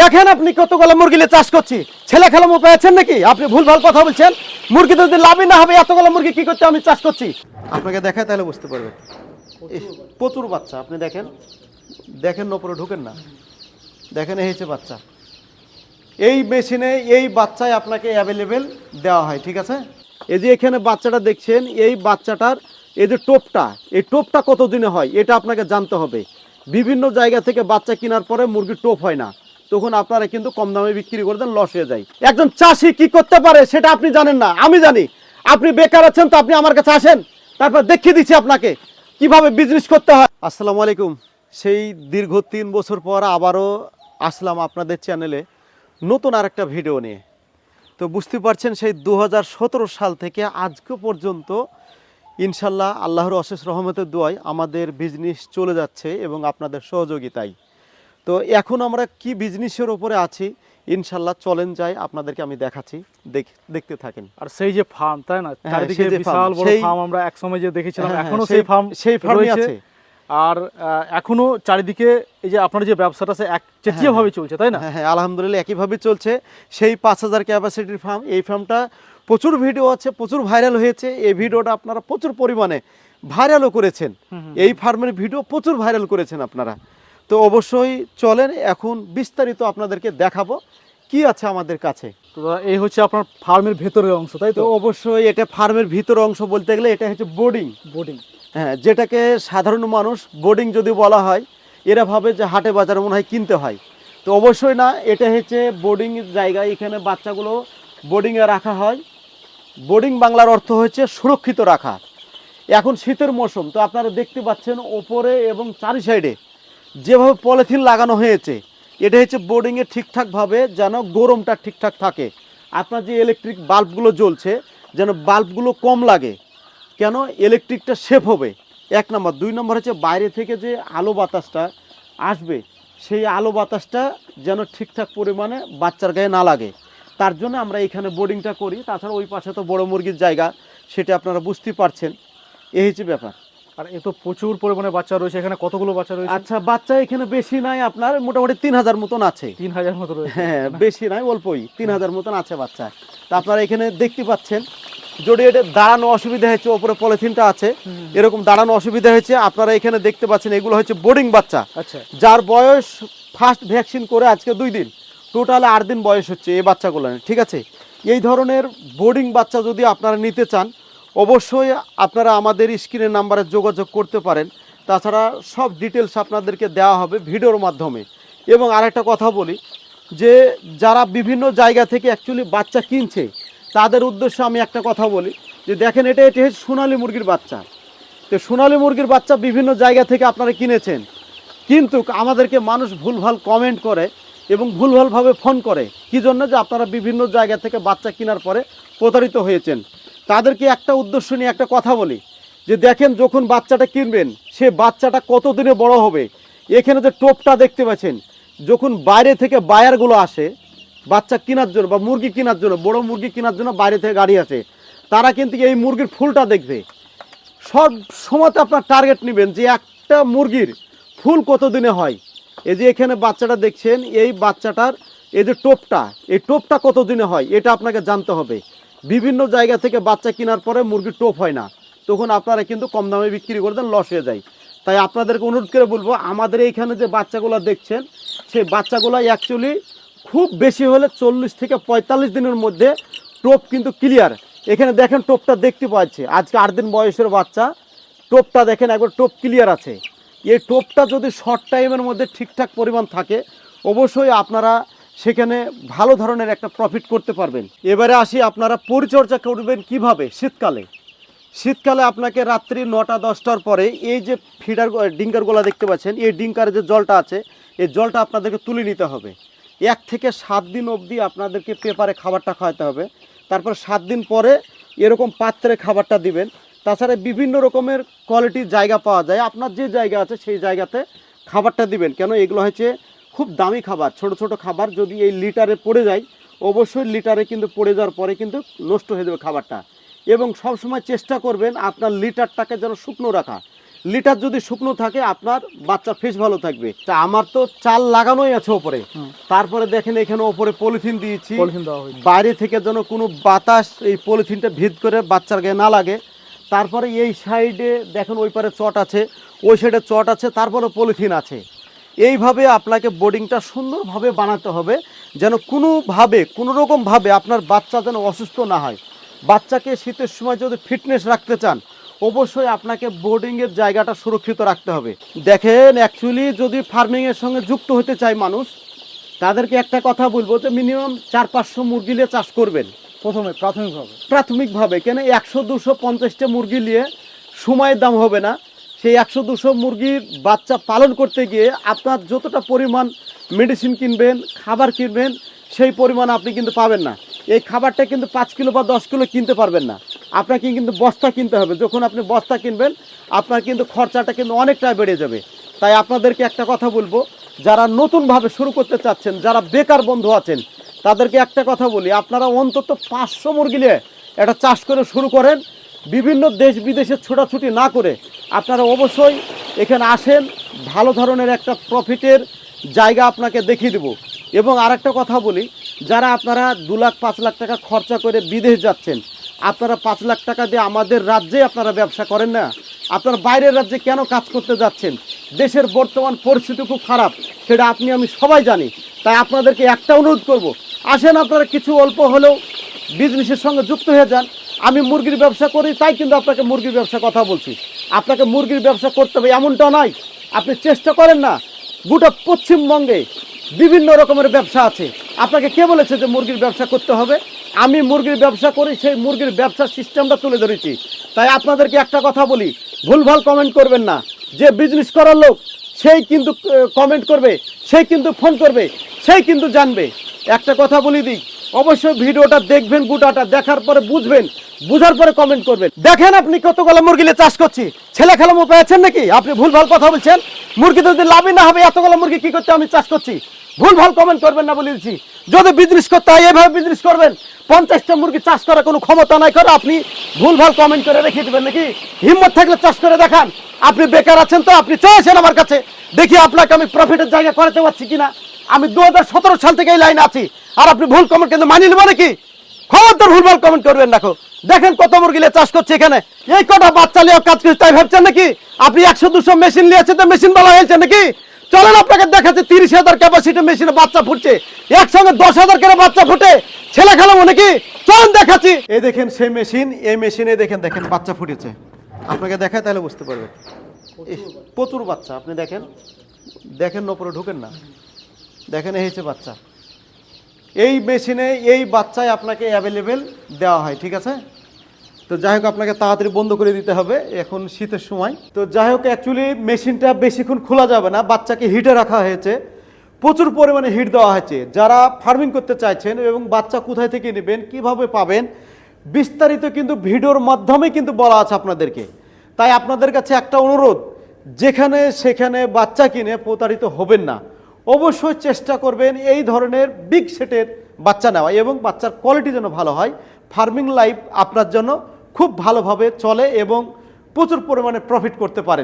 দেখেন আপনি কতগুলো মুরগি চাষ করছি। ছেলে খেলামো পেয়েছেন নাকি? আপনি ভুলভাল কথা বলছেন। মুরগি যদি লাভই না হবে এতগুলো মুরগি কি করতে আমি চাষ করছি? আপনাকে দেখায় তাহলে বুঝতে পারবেন। প্রচুর। বাচ্চা আপনি দেখেন। দেখেন ওপরে ঢুকেন না। দেখেন এই হচ্ছে বাচ্চা। এই মেশিনে এই বাচ্চায় আপনাকে অ্যাভেলেবেল দেওয়া হয় ঠিক আছে? এই যে এখানে বাচ্চাটা দেখছেন এই বাচ্চাটার এই যে টোপটা এই টোপটা কত দিনে হয় এটা আপনাকে জানতে হবে। বিভিন্ন জায়গা থেকে বাচ্চা কেনার পরে মুরগির টোপ হয় না। তখন আপনারা কিন্তু কম দামে বিক্রি করে দেন লস হয়ে যায়। একজন চাষি কি করতে পারে সেটা আপনি জানেন না, আমি জানি। আপনি বেকার আছেন তো আপনি আমার কাছে আসেন, তারপর দেখিয়ে দিচ্ছি আপনাকে কীভাবে বিজনেস করতে হয়। আসসালামু আলাইকুম। সেই দীর্ঘ তিন বছর পর আবারও আসলাম আপনাদের চ্যানেলে নতুন আর একটা ভিডিও নিয়ে। তো বুঝতে পারছেন, সেই দু হাজার সতেরো সাল থেকে আজকে পর্যন্ত ইনশাল্লাহ আল্লাহর অশেষ রহমতের দোয়ায় আমাদের বিজনেস চলে যাচ্ছে এবং আপনাদের সহযোগিতায়। তো এখন আমরা কি বিজনেসের ওপরে আছি? ইনশাল্লাহ চলেন যাই আপনাদেরকে আমি দেখাচ্ছি। দেখতে থাকেন। আর সেই যে ফার্ম তাই না? হ্যাঁ, চারিদিকে বিশাল বড় ফার্ম আমরা একসময় যে দেখেছিলাম হ্যাঁ, এখনও হ্যাঁ, সেই ফার্ম সেই ফার্মই আছে। আর এখনও চারিদিকে এই যে আপনার যে ব্যবসাটা সে এক ভাবে চলছে তাই না? হ্যাঁ হ্যাঁ আলহামদুলিল্লাহ একইভাবে চলছে। সেই পাঁচ হাজার ক্যাপাসিটির ফার্ম এই ফার্মটা প্রচুর ভিডিও আছে প্রচুর ভাইরাল হয়েছে। এই ভিডিওটা আপনারা প্রচুর পরিমাণে ভাইরালও করেছেন। এই ফার্মের ভিডিও প্রচুর ভাইরাল করেছেন আপনারা। তো অবশ্যই চলেন এখন বিস্তারিত আপনাদেরকে দেখাবো কি আছে আমাদের কাছে। তো এই হচ্ছে আপনার ফার্মের ভেতরের অংশ তাই তো? অবশ্যই এটা ফার্মের ভিতর অংশ বলতে গেলে এটা হচ্ছে বোর্ডিং। বোর্ডিং। হ্যাঁ যেটাকে সাধারণ মানুষ বোর্ডিং যদি বলা হয় এরা ভাবে যে হাটে বাজারে মনে হয় কিনতে হয়। তো অবশ্যই না এটা হচ্ছে বোর্ডিং জায়গা এখানে বাচ্চাগুলো বোর্ডিংয়ে রাখা হয়। বোর্ডিং বাংলার অর্থ হচ্ছে সুরক্ষিত রাখা। এখন শীতের মৌসুম তো আপনারা দেখতে পাচ্ছেন ওপরে এবং চারি সাইডে যেভাবে পলিথিন লাগানো হয়েছে, এটা হচ্ছে বোর্ডিংয়ে ঠিকঠাকভাবে যেন গরমটা ঠিকঠাক থাকে। আপনার যে ইলেকট্রিক বাল্বগুলো জ্বলছে, যেন বাল্বগুলো কম লাগে। কেন? ইলেকট্রিকটা সেফ হবে। এক নম্বর। দুই নম্বর হচ্ছে বাইরে থেকে যে আলো বাতাসটা আসবে, সেই আলো বাতাসটা যেন ঠিকঠাক পরিমাণে বাচ্চার গায়ে না লাগে। তার জন্য আমরা এখানে বোর্ডিংটা করি। তাছাড়া ওই পাশে তো বড় মুরগির জায়গা, সেটা আপনারা বুঝতেই পারছেন। এই হচ্ছে ব্যাপার। আর এ তো প্রচুর পরিমাণে বাচ্চা রয়েছে এখানে কতগুলো বাচ্চা রয়েছে? আচ্ছা বাচ্চা এখানে বেশি নাই আপনার মোটামুটি তিন হাজার মতন আছে। তিন হাজার মতো রয়েছে? হ্যাঁ বেশি নাই অল্পই তিন হাজার মতন আছে বাচ্চা। তা আপনারা এখানে দেখতে পাচ্ছেন যদি এটা দাঁড়ানো অসুবিধা হয়েছে ওপরে পলিথিনটা আছে এরকম দাঁড়ানো অসুবিধা হয়েছে আপনারা এখানে দেখতে পাচ্ছেন এগুলো হচ্ছে বোর্ডিং বাচ্চা। আচ্ছা। যার বয়স ফার্স্ট ভ্যাকসিন করে আজকে দুই দিন টোটাল আট দিন বয়স হচ্ছে এই বাচ্চাগুলো ঠিক আছে? এই ধরনের বোর্ডিং বাচ্চা যদি আপনারা নিতে চান অবশ্যই আপনারা আমাদের স্ক্রিনের নাম্বারে যোগাযোগ করতে পারেন। তাছাড়া সব ডিটেলস আপনাদেরকে দেওয়া হবে ভিডিওর মাধ্যমে। এবং আরেকটা কথা বলি, যে যারা বিভিন্ন জায়গা থেকে অ্যাকচুয়ালি বাচ্চা কিনছে, তাদের উদ্দেশ্যে আমি একটা কথা বলি, যে দেখেন এটা এটি হচ্ছে সোনালী মুরগির বাচ্চা। তো সোনালী মুরগির বাচ্চা বিভিন্ন জায়গা থেকে আপনারা কিনেছেন। কিন্তু আমাদেরকে মানুষ ভুলভাল কমেন্ট করে এবং ভুলভালভাবে ফোন করে। কি জন্য? যে আপনারা বিভিন্ন জায়গা থেকে বাচ্চা কেনার পরে প্রতারিত হয়েছেন। তাদেরকে একটা উদ্দেশ্য নিয়ে একটা কথা বলি, যে দেখেন যখন বাচ্চাটা কিনবেন, সে বাচ্চাটা কতদিনে বড় হবে? এখানে যে টোপটা দেখতে পাচ্ছেন, যখন বাইরে থেকে বায়ারগুলো আসে, বাচ্চা কেনার জন্য বা মুরগি কেনার জন্য, বড় মুরগি কেনার জন্য বাইরে থেকে গাড়ি আসে, তারা কিন্তু এই মুরগির ফুলটা দেখবে। সব সময়তে আপনার টার্গেট নেবেন যে একটা মুরগির ফুল কত দিনে হয়। এই যে এখানে বাচ্চাটা দেখছেন, এই বাচ্চাটার এই যে টোপটা, এই টোপটা কত দিনে হয়, এটা আপনাকে জানতে হবে। বিভিন্ন জায়গা থেকে বাচ্চা কেনার পরে মুরগির টোপ হয় না। তখন আপনারা কিন্তু কম দামে বিক্রি করে দেন লস হয়ে যায়। তাই আপনাদেরকে অনুরোধ করে বলব, আমাদের এইখানে যে বাচ্চাগুলো দেখছেন, সেই বাচ্চাগুলো অ্যাকচুয়ালি খুব বেশি হলে চল্লিশ থেকে পঁয়তাল্লিশ দিনের মধ্যে টোপ কিন্তু ক্লিয়ার এখানে দেখেন টোপটা দেখতে পাচ্ছে, আজকে আট দিন বয়সের বাচ্চা, টোপটা দেখেন একবার টোপ ক্লিয়ার আছে। এই টোপটা যদি শর্ট টাইমের মধ্যে ঠিকঠাক পরিমাণ থাকে, অবশ্যই আপনারা সেখানে ভালো ধরনের একটা প্রফিট করতে পারবেন। এবারে আসি, আপনারা পরিচর্যা করবেন কীভাবে? শীতকালে। শীতকালে আপনাকে রাত্রি নটা, দশটার পরে এই যে ফিডার ডিঙ্কারগুলো দেখতে পাচ্ছেন, এই ডিঙ্কারে যে জলটা আছে, এই জলটা আপনাদেরকে তুলে নিতে হবে। এক থেকে সাত দিন অবধি আপনাদেরকে পেপারে খাবারটা খাওয়াতে হবে। তারপর সাত দিন পরে এরকম পাত্রে খাবারটা দিবেন। তাছাড়া বিভিন্ন রকমের কোয়ালিটির জায়গা পাওয়া যায়। আপনার যে জায়গা আছে, সেই জায়গাতে খাবারটা দিবেন। কেন? এগুলো হচ্ছে খুব দামি খাবার ছোট ছোট খাবার যদি এই লিটারে পড়ে যায় অবশ্যই লিটারে কিন্তু পড়ে যাওয়ার পরে কিন্তু নষ্ট হয়ে যাবে খাবারটা। এবং সবসময় চেষ্টা করবেন আপনার লিটারটাকে যেন শুকনো রাখা। লিটার যদি শুকনো থাকে আপনার বাচ্চা ফিস ভালো থাকবে। তা আমার তো চাল লাগানোই আছে ওপরে। তারপরে দেখেন এখানে ওপরে পলিথিন দিয়েছি। পলিথিন দেওয়া হয়েছে বাইরে থেকে যেন কোনো বাতাস এই পলিথিনটা ভিদ করে বাচ্চার গায়ে না লাগে। তারপরে এই সাইডে দেখেন ওই পারে চট আছে ওই সাইডে চট আছে তারপরে পলিথিন আছে। এইভাবে আপনাকে বোর্ডিংটা সুন্দরভাবে বানাতে হবে যেন কোনোভাবে কোনো রকমভাবে আপনার বাচ্চা যেন অসুস্থ না হয়। বাচ্চাকে শীতের সময় যদি ফিটনেস রাখতে চান অবশ্যই আপনাকে বোর্ডিংয়ের জায়গাটা সুরক্ষিত রাখতে হবে। দেখেন অ্যাকচুয়ালি যদি ফার্মিংয়ের সঙ্গে যুক্ত হতে চায় মানুষ তাদেরকে একটা কথা বলব যে মিনিমাম চার পাঁচশো মুরগি নিয়ে চাষ করবেন। প্রথমে প্রাথমিকভাবে। প্রাথমিকভাবে কেন একশো দুশো পঞ্চাশটা মুরগি নিয়ে সময়ের দাম হবে না। সেই একশো দুশো মুরগির বাচ্চা পালন করতে গিয়ে আপনার যতটা পরিমাণ মেডিসিন কিনবেন, খাবার কিনবেন, সেই পরিমাণ আপনি কিন্তু পাবেন না। এই খাবারটা কিন্তু পাঁচ কিলো বা দশ কিলো কিনতে পারবেন না। আপনাকে কিন্তু বস্তা কিনতে হবে। যখন আপনি বস্তা কিনবেন, আপনার কিন্তু খরচাটা কিন্তু অনেকটা বেড়ে যাবে। তাই আপনাদেরকে একটা কথা বলব, যারা নতুনভাবে শুরু করতে চাচ্ছেন, যারা বেকার বন্ধু আছেন, তাদেরকে একটা কথা বলি, আপনারা অন্তত পাঁচশো মুরগি নিয়ে এটা চাষ করে শুরু করেন। বিভিন্ন দেশ বিদেশে ছোটাছুটি না করে আপনারা অবশ্যই এখানে আসেন, ভালো ধরনের একটা প্রফিটের জায়গা আপনাকে দেখিয়ে দেবো। এবং আরেকটা কথা বলি, যারা আপনারা দু লাখ, পাঁচ লাখ টাকা খরচা করে বিদেশ যাচ্ছেন, আপনারা পাঁচ লাখ টাকা দিয়ে আমাদের রাজ্যে আপনারা ব্যবসা করেন না। আপনারা বাইরের রাজ্যে কেন কাজ করতে যাচ্ছেন? দেশের বর্তমান পরিস্থিতি খুব খারাপ, সেটা আপনি, আমি সবাই জানি। তাই আপনাদেরকে একটা অনুরোধ করব, আসেন আপনারা কিছু অল্প হলেও বিজনেসের সঙ্গে যুক্ত হয়ে যান। আমি মুরগির ব্যবসা করি, তাই কিন্তু আপনাকে মুরগির ব্যবসা কথা বলছি। আপনাকে মুরগির ব্যবসা করতে হবে এমনটা নয় আপনি চেষ্টা করেন না, গোটা পশ্চিমবঙ্গে বিভিন্ন রকমের ব্যবসা আছে। আপনাকে কে বলেছে যে মুরগির ব্যবসা করতে হবে? আমি মুরগির ব্যবসা করি, সেই মুরগির ব্যবসার সিস্টেমটা তুলে ধরেছি। তাই আপনাদেরকে একটা কথা বলি, ভুলভাল কমেন্ট করবেন না। যে বিজনেস করার লোক, সেই কিন্তু কমেন্ট করবে, সেই কিন্তু ফোন করবে, সেই কিন্তু জানবে। একটা কথা বলি দিই অবশ্যই ভিডিওটা দেখবেন গোটাটা দেখার পরে বুঝবেন, বুঝার পরে কমেন্ট করবেন। দেখেন আপনি কতগুলো মুরগি চাষ করছি। ছেলে খেলা মো পেয়েছেন নাকি? আপনি ভুলভাল কথা বলছেন। মুরগি তো যদি লাভই না হবে এতগুলো মুরগি কি করতে আমি চাষ করছি? ভুলভাল কমেন্ট করবেন না বলে দিচ্ছি যদি বিজনেস করতে হয়, এভাবে বিজনেস করবেন। পঞ্চাশটা মুরগি চাষ করার কোনো ক্ষমতা নাই করে আপনি ভুলভাল কমেন্ট করে রেখে দেবেন নাকি? হিম্মত থাকলে চাষ করে দেখান। আপনি বেকার আছেন তো, আপনি চেয়েছেন আমার কাছে। দেখি আপনাকে আমি প্রফিটের জায়গা করাতে পারছি কিনা। আমি দু হাজার সতেরো সাল থেকে এই লাইনে আছি। আর আপনি ভুল কমেন্ট কিন্তু মানিয়ে নেব নাকি? খবরদার ভুলভাল কমেন্ট করবেন দেখো। দেখেন কত মুরগি চাষ করছে এখানে। এই কটা বাচ্চা নিয়ে কাজ করছে, তাই ভাবছেন নাকি? আপনি একশো দুশো মেশিন নিয়েছে তো মেশিন বলা হয়েছে নাকি? চলেন আপনাকে দেখাচ্ছে, তিরিশ হাজার ক্যাপাসিটি মেশিনে বাচ্চা ফুটছে। একসঙ্গে দশ হাজার করে বাচ্চা ফুটে। ছেলে খেলাম নাকি? চলেন দেখাচ্ছি। এই দেখেন সেই মেশিন এই মেশিনে দেখেন দেখেন বাচ্চা ফুটেছে। আপনাকে দেখায় তাহলে বুঝতে পারবেন। প্রচুর বাচ্চা, আপনি দেখেন। দেখেন ওপরে ঢুকেন না। দেখেন হচ্ছে বাচ্চা। এই মেশিনে এই বাচ্চায় আপনাকে অ্যাভেলেবেল দেওয়া হয়, ঠিক আছে? তো যাই হোক, আপনাকে তাড়াতাড়ি বন্ধ করে দিতে হবে এখন শীতের সময়। তো যাই হোক অ্যাকচুয়ালি মেশিনটা বেশিক্ষণ খোলা যাবে না, বাচ্চাকে হিটে রাখা হয়েছে। প্রচুর পরিমাণে হিট দেওয়া হয়েছে। যারা ফার্মিং করতে চাইছেন এবং বাচ্চা কোথায় থেকে নেবেন, কীভাবে পাবেন, বিস্তারিত কিন্তু ভিডিওর মাধ্যমে কিন্তু বলা আছে আপনাদেরকে। তাই আপনাদের কাছে একটা অনুরোধ, যেখানে সেখানে বাচ্চা কিনে প্রতারিত হবেন না। অবশ্যই চেষ্টা করবেন এই ধরনের বিগ সেটের বাচ্চা নেওয়া এবং বাচ্চার কোয়ালিটি যেন ভালো হয়। ফার্মিং লাইফ আপনার জন্য খুব ভালোভাবে চলে এবং প্রচুর পরিমাণে প্রফিট করতে পারেন।